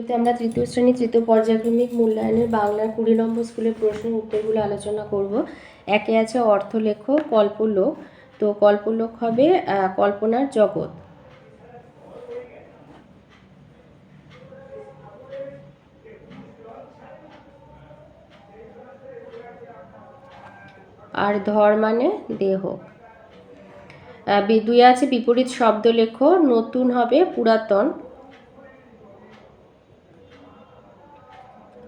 ভিডিওতে আমরা তৃতীয় শ্রেণি, তৃতীয় পর্যায়ক্রমিক মূল্যায়নের বাংলার কুড়ি নম্বর স্কুলের প্রশ্নের উত্তরগুলো আলোচনা করব। একে আছে অর্থলেখ, কল্পলোক। তো কল্পলোক হবে কল্পনার জগৎ। আর ধর মানে দেহ। দুই আছে বিপরীত শব্দ লেখো নতুন হবে পুরাতন।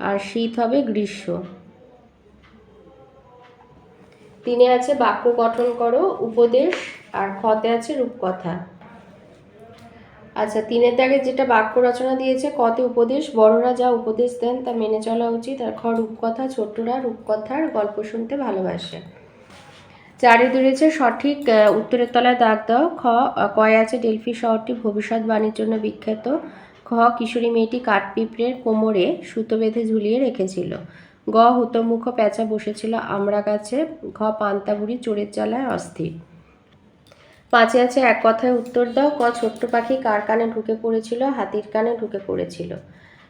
আর শীত হবে গ্রীষ্ম। তিনে আছে বাক্য গঠন করো, উপদেশ, আর খতে আছে রূপকথা। আচ্ছা তিনের দাগে যেটা বাক্য রচনা দিয়েছে কতে উপদেশ, বড়রা যা উপদেশ দেন তা মেনে চলা উচিত, আর খ রূপকথা, ছোটরা রূপকথার গল্প শুনতে ভালোবাসে। চারে দূরেছে সঠিক উত্তরের তলায় দাগ দাও। খ কয় আছে, ডেলফি শহরটি ভবিষ্যৎবাণীর জন্য বিখ্যাত। কিশোরী মেয়েটি কাঠপিঁপড়ের কোমরে সুতো বেঁধে ঝুলিয়ে রেখেছিল। গ হুতমুখ প্যাঁচা বসেছিল আমড়া গাছে, ঘ পান্তা বুড়ি চোরের জ্বালায় অস্থির। পাঁচে আছে এক কথায় উত্তর দাও, ক ছোট্ট পাখি কার কানে ঢুকে পড়েছিল, হাতির কানে ঢুকে পড়েছিল।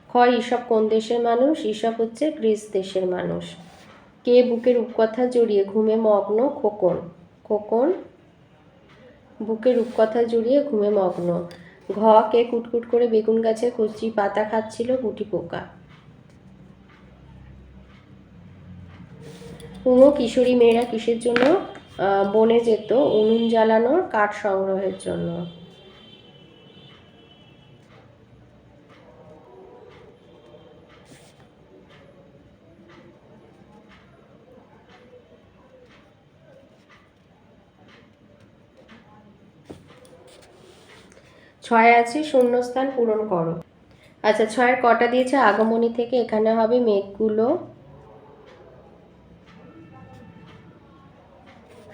খ ঈসব কোন দেশের মানুষ? ঈসব হচ্ছে গ্রিস দেশের মানুষ। কে বুকের রূপকথা জড়িয়ে ঘুমে মগ্ন? খোকন। খোকন? বুকের রূপকথা জড়িয়ে ঘুমে মগ্ন। ঘ কে কুটকুট করে বেগুন গাছের কচি পাতা খাচ্ছিল গুটি পোকা। কুমো কিশোরী মেয়েরা কিসের জন্য? বনে যেত, উনুন জ্বালানোর কাঠ সংগ্রহের জন্য। ছয় আছে, শূন্যস্থান পূরণ করো। আচ্ছা ছয়ের কটা দিয়েছে? আগমনী থেকে এখানে হবে মেঘগুলো।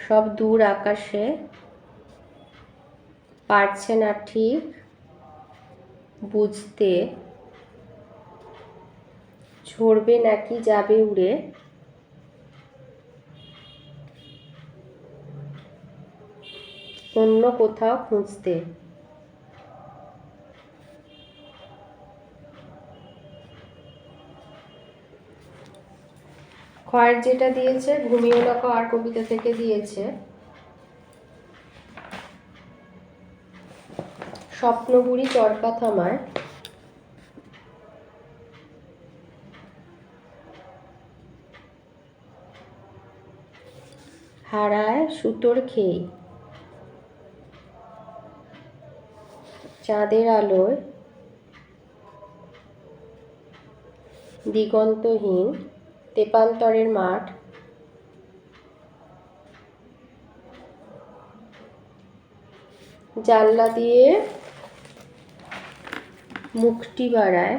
সব দূর আকাশে। পারছে না ঠিক বুঝতে। ঝরবে নাকি? যাবে উড়ে। অন্য কোথাও খুঁজতে। খয়ের যেটা দিয়েছে, ঘুমিয়ে রাখো আর কবিতা থেকে দিয়েছে। স্বপ্নবুড়ি চরকা থামায় হারায় সুতোর খেয়ে চাঁদের আলোয় দিগন্তহীন। তেপান্তরের মাঠ। জানলা দিয়ে মুখটি বাড়ায়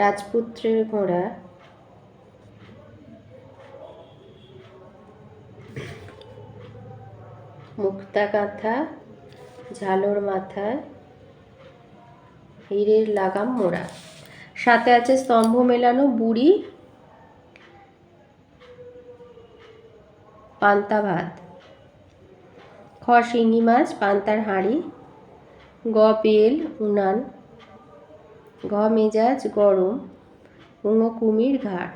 রাজপুত্রের ঘোড়া। মুক্তা কাঁথা ঝালর মাথায় হীরের লাগাম মোড়া। সাথে আছে স্তম্ভ মেলানো বুড়ি, পান্তা ভাত খ শিঙি মাছ, পান্তার হাঁড়ি, গ বেল উনান, ঘ মেজাজ, গরম উঙ কুমির ঘাট।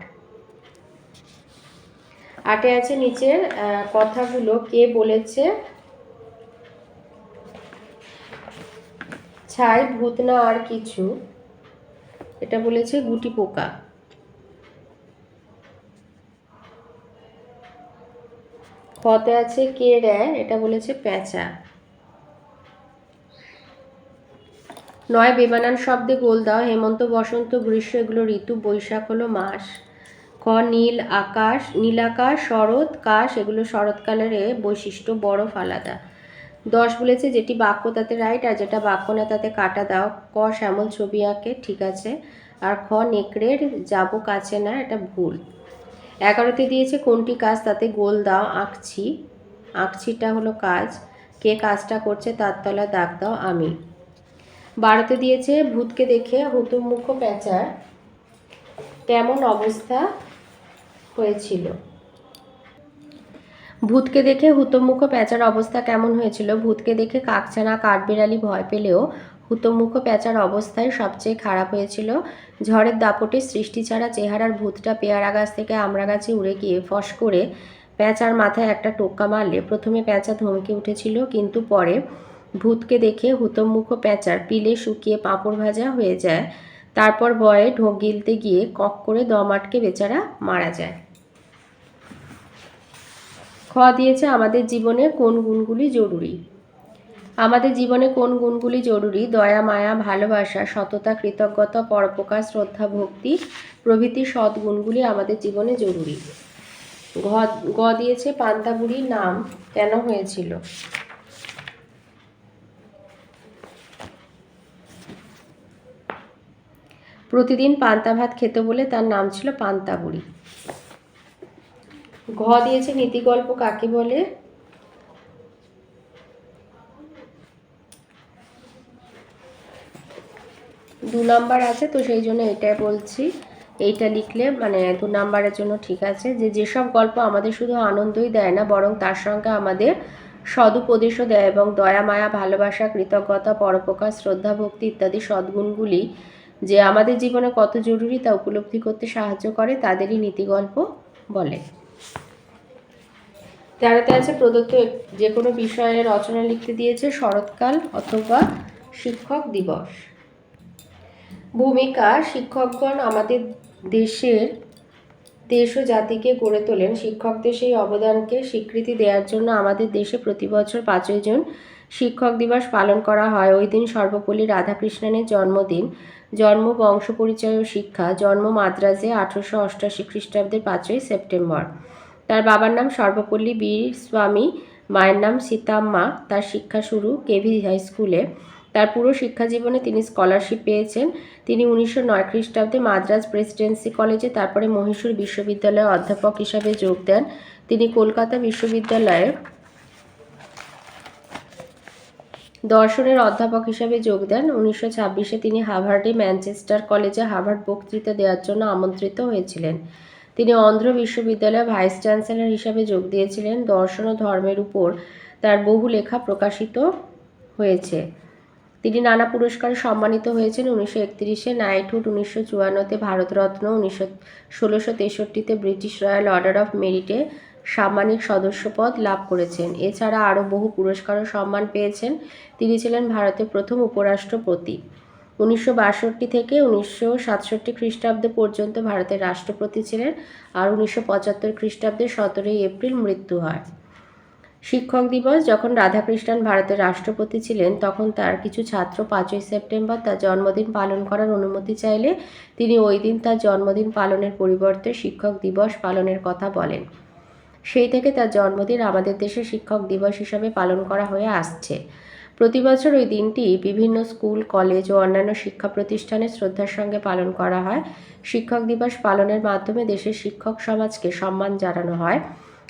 আটে আছে নিচের কথাগুলো, কে বলেছে? ছাই, ভূত না আর কিছু। এটা বলেছে গুটি পোকা। খতে আছে কে দেয় এটা বলেছে পেঁচা নয় বেমানান শব্দে গোল দাও, হেমন্ত, বসন্ত, গ্রীষ্ম, এগুলো ঋতু, বৈশাখ হলো মাস। ক, নীল, আকাশ নীল আকাশ শরৎ, কাশ, এগুলো শরৎকালের বৈশিষ্ট্য, বরফ আলাদা। দশ বলেছে যেটি বাক্য তাতে রাইট আর যেটা বাক্য না তাতে কাটা। দাও, ক শ্যামল ছবি আঁকে, ঠিক আছে। আর খ, নেকড়ের যাব কাছে না, এটা ভুল। এগারোতে দিয়েছে কোনটি কাজ তাতে গোল দাও, আঁকছি। আঁকছিটা হলো কাজ। কে কাজটা করছে তার তলায় দাগ দাও, আমি। বারোতে দিয়েছে ভূতকে দেখে হুতুমুখ প্যাঁচার তেমন অবস্থা হয়েছিল? ভূতকে দেখে হুতমুখ প্যাঁচার অবস্থা কেমন হয়েছিল? ভূতকে দেখে কাকছানা কাঠবিড়ালি ভয় পেলেও হুতমুখ প্যাঁচার অবস্থায় সবচেয়ে খারাপ হয়েছিল। ঝড়ের দাপটে সৃষ্টি ছাড়া চেহারার ভূতটা পেয়ারা গাছ থেকে আমড়া গাছে উড়ে গিয়ে ফস করে প্যাঁচার মাথায় একটা টোক্কা মারলে প্রথমে প্যাঁচা ধমকে উঠেছিল, কিন্তু পরে ভূতকে দেখে হুতমুখ প্যাঁচার পিলে শুকিয়ে পাঁপড় ভাজা হয়ে যায়। তারপর ভয়ে ঢোক গিলতে গিয়ে কক করে দম আটকে বেচারা মারা যায়। দিয়েছে আমাদের জীবনে কোন গুণগুলি জরুরি? আমাদের জীবনে কোন গুণগুলি জরুরি? দয়া, মায়া, ভালোবাসা, সততা, কৃতজ্ঞতা, পরোপকার, শ্রদ্ধা, ভক্তি প্রভৃতি গুণগুলি আমাদের জীবনে জরুরি। ঘ, গ দিয়েছে পান্তাবুড়ির নাম কেন হয়েছিল? প্রতিদিন পান্তা ভাত খেত বলে তার নাম ছিল পান্তাবুড়ি ঘ দিয়েছে নীতিগল্প কাকে বলে? দু নাম্বার আছে, তো সেই জন্য এটাই বলছি। এইটা লিখলে মানে দু নাম্বারের জন্য ঠিক আছে। যে যেসব গল্প আমাদের শুধু আনন্দই দেয় না, বরং তার সঙ্গে আমাদের সদুপদেশও দেয় এবং দয়া, মায়া, ভালোবাসা, কৃতজ্ঞতা, পরোপকার, শ্রদ্ধা, ভক্তি ইত্যাদি সদ্গুণগুলি যে আমাদের জীবনে কত জরুরি তা উপলব্ধি করতে সাহায্য করে, তাদেরই নীতিগল্প বলে। তেরোতে আছে প্রদত্ত যে কোনো বিষয়ে রচনা লিখতে দিয়েছে শরৎকাল অথবা শিক্ষক দিবস। ভূমিকা, শিক্ষকগণ আমাদের দেশের দেশ ও জাতিকে গড়ে তোলেন। শিক্ষকদের সেই অবদানকে স্বীকৃতি দেওয়ার জন্য আমাদের দেশে প্রতি বছর পাঁচই জুন শিক্ষক দিবস পালন করা হয়। ওই দিন সর্বপল্লী রাধাকৃষ্ণনের জন্মদিন। জন্ম বংশ পরিচয় ও শিক্ষা। জন্ম মাদ্রাজে আঠারোশো অষ্টাশি খ্রিস্টাব্দের পাঁচই সেপ্টেম্বর। তার বাবার নাম সর্বপল্লী বীর স্বামী, মায়ের নাম সীতাম্মা তার শিক্ষা শুরু কেভি হাই স্কুলে। তার পুরো শিক্ষা জীবনে তিনি স্কলারশিপ পেয়েছেন। তিনি উনিশশো নয় খ্রিস্টাব্দে মাদ্রাজ প্রেসিডেন্সি কলেজে, তারপরে মহীশূর বিশ্ববিদ্যালয়ে অধ্যাপক হিসাবে যোগ দেন। তিনি কলকাতা বিশ্ববিদ্যালয়ে দর্শনের অধ্যাপক হিসাবে যোগ দেন। উনিশশো ছাব্বিশে তিনি হাভার্ডে ম্যানচেস্টার কলেজে হাভার্ড বক্তৃতা দেওয়ার জন্য আমন্ত্রিত হয়েছিলেন। তিনি অন্ধ্র বিশ্ববিদ্যালয়ে ভাইস চ্যান্সেলর হিসাবে যোগ দিয়েছিলেন। দর্শন ও ধর্মের উপর তার বহু লেখা প্রকাশিত হয়েছে। তিনি নানা পুরস্কারে সম্মানিত হয়েছেন। উনিশশো একত্রিশে নাইটহুড, উনিশশো চুয়ান্নতে ভারতরত্ন, উনিশশো ষোলোশো তেষট্টিতে ব্রিটিশ রয়্যাল অর্ডার অফ মেরিটে সাম্মানিক সদস্যপদ লাভ করেছেন। এছাড়া আরও বহু পুরস্কার ও সম্মান পেয়েছেন। তিনি ছিলেন ভারতের প্রথম উপরাষ্ট্রপতি। উনিশশো বাষট্টি থেকে উনিশশো সাতষট্টি খ্রিস্টাব্দ পর্যন্ত ভারতের রাষ্ট্রপতি ছিলেন আর উনিশশো পঁচাত্তর খ্রিস্টাব্দে সতেরোই এপ্রিল মৃত্যু হয়। শিক্ষক দিবস যখন রাধাকৃষ্ণন ভারতের রাষ্ট্রপতি ছিলেন, তখন তার কিছু ছাত্র পাঁচই সেপ্টেম্বর তার জন্মদিন পালন করার অনুমতি চাইলে তিনি ওই দিন তার জন্মদিন পালনের পরিবর্তে শিক্ষক দিবস পালনের কথা বলেন। সেই থেকে তার জন্মদিন আমাদের দেশে শিক্ষক দিবস হিসাবে পালন করা হয়ে আসছে। প্রতি বছর ওই দিনটি বিভিন্ন স্কুল, কলেজ ও অন্যান্য শিক্ষা প্রতিষ্ঠানে শ্রদ্ধার সঙ্গে পালন করা হয়। শিক্ষক দিবস পালনের মাধ্যমে দেশের শিক্ষক সমাজকে সম্মান জানানো হয়।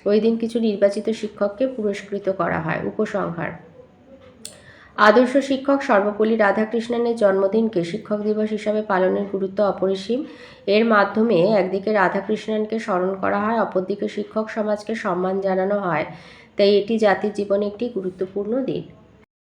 ওই দিন কিছু নির্বাচিত শিক্ষককে পুরস্কৃত করা হয়, উপসংহার। আদর্শ শিক্ষক সর্বপল্লী রাধাকৃষ্ণনের জন্মদিনকে শিক্ষক দিবস হিসাবে পালনের গুরুত্ব অপরিসীম। এর মাধ্যমে একদিকে রাধাকৃষ্ণনকে স্মরণ করা হয়, অপরদিকে শিক্ষক সমাজকে সম্মান জানানো হয়। তাই এটি জাতির জীবনে একটি গুরুত্বপূর্ণ দিন।